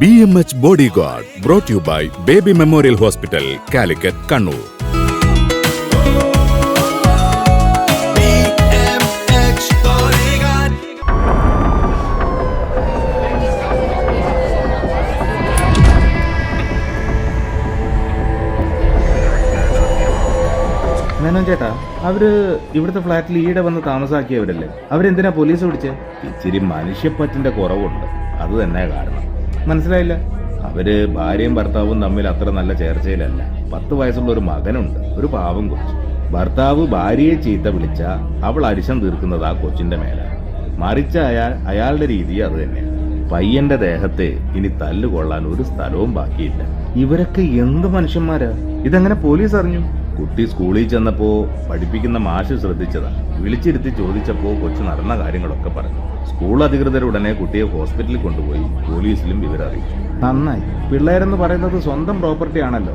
B M H bodyguard brought you by baby memorial hospital Calicut Kannur ചേട്ടാ അവര് ഇവിടുത്തെ ഫ്ലാറ്റിൽ ഈടെ വന്ന് താമസാക്കിയവരല്ലേ അവരെന്തിനാ പോലീസ് പിടിച്ച് ഇച്ചിരി മനുഷ്യപ്പറ്റിന്റെ കുറവുണ്ട് അത് തന്നെ കാരണം മനസ്സിലായില്ല അവര് ഭാര്യയും ഭർത്താവും തമ്മിൽ അത്ര നല്ല ചേർച്ചയിലല്ല പത്ത് വയസ്സുള്ള ഒരു മകനുണ്ട് ഒരു പാവം കൊച്ചു ഭർത്താവ് ഭാര്യയെ ചീത്ത വിളിച്ച അവൾ അരിശം തീർക്കുന്നത് ആ കൊച്ചിന്റെ മേല മറിച്ച അയാൾ അയാളുടെ രീതി അത് തന്നെയാണ് പയ്യന്റെ ദേഹത്തെ ഇനി തല്ലുകൊള്ളാൻ ഒരു സ്ഥലവും ബാക്കിയില്ല ഇവരൊക്കെ എന്ത് മനുഷ്യന്മാരാ ഇതെങ്ങനെ പോലീസ് അറിഞ്ഞു കുട്ടി സ്കൂളിൽ ചെന്നപ്പോ പഠിപ്പിക്കുന്ന മാഷ് ശ്രദ്ധിച്ചതാ വിളിച്ചിരുത്തി ചോദിച്ചപ്പോ കൊച്ചു നടന്ന കാര്യങ്ങളൊക്കെ പറഞ്ഞു സ്കൂൾ അധികൃതർ ഉടനെ കുട്ടിയെ ഹോസ്പിറ്റലിൽ കൊണ്ടുപോയി പോലീസിലും വിവരറിയിച്ചു നന്നായി പിള്ളേരെന്ന് പറയുന്നത് സ്വന്തം പ്രോപ്പർട്ടി ആണല്ലോ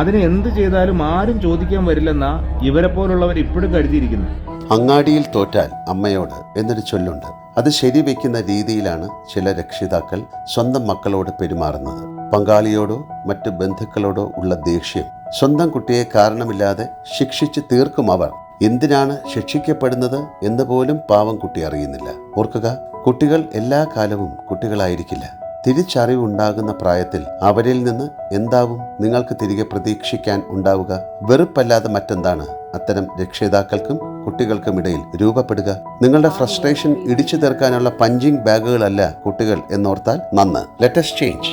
അതിനെ എന്ത് ചെയ്താലും ആരും ചോദിക്കാൻ വരില്ലെന്ന ഇവരെ പോലുള്ളവർ ഇപ്പോഴും കരുതിയിരിക്കുന്നു അങ്ങാടിയിൽ തോറ്റാൽ അമ്മയോട് എന്നൊരു ചൊല്ലുണ്ട് അത് ശരിവെക്കുന്ന രീതിയിലാണ് ചില രക്ഷിതാക്കൾ സ്വന്തം മക്കളോട് പെരുമാറുന്നത് പങ്കാളിയോടോ മറ്റ് ബന്ധുക്കളോടോ ഉള്ള ദേഷ്യം സ്വന്തം കുട്ടിയെ കാരണമില്ലാതെ ശിക്ഷിച്ച് തീർക്കും അവർ എന്തിനാണ് ശിക്ഷിക്കപ്പെടുന്നത് എന്ന് പോലും പാവം കുട്ടി അറിയുന്നില്ല ഓർക്കുക കുട്ടികൾ എല്ലാ കാലവും കുട്ടികളായിരിക്കില്ല തിരിച്ചറിവുണ്ടാകുന്ന പ്രായത്തിൽ അവരിൽ നിന്ന് എന്താവും നിങ്ങൾക്ക് തിരികെ പ്രതീക്ഷിക്കാൻ ഉണ്ടാവുക വെറുപ്പല്ലാതെ മറ്റെന്താണ് അത്തരം രക്ഷിതാക്കൾക്കും കുട്ടികൾക്കും ഇടയിൽ രൂപപ്പെടുക നിങ്ങളുടെ ഫ്രസ്ട്രേഷൻ ഇടിച്ചു തീർക്കാനുള്ള പഞ്ചിങ് ബാഗുകളല്ല കുട്ടികൾ എന്നോർത്താൽ നന്ന് let's change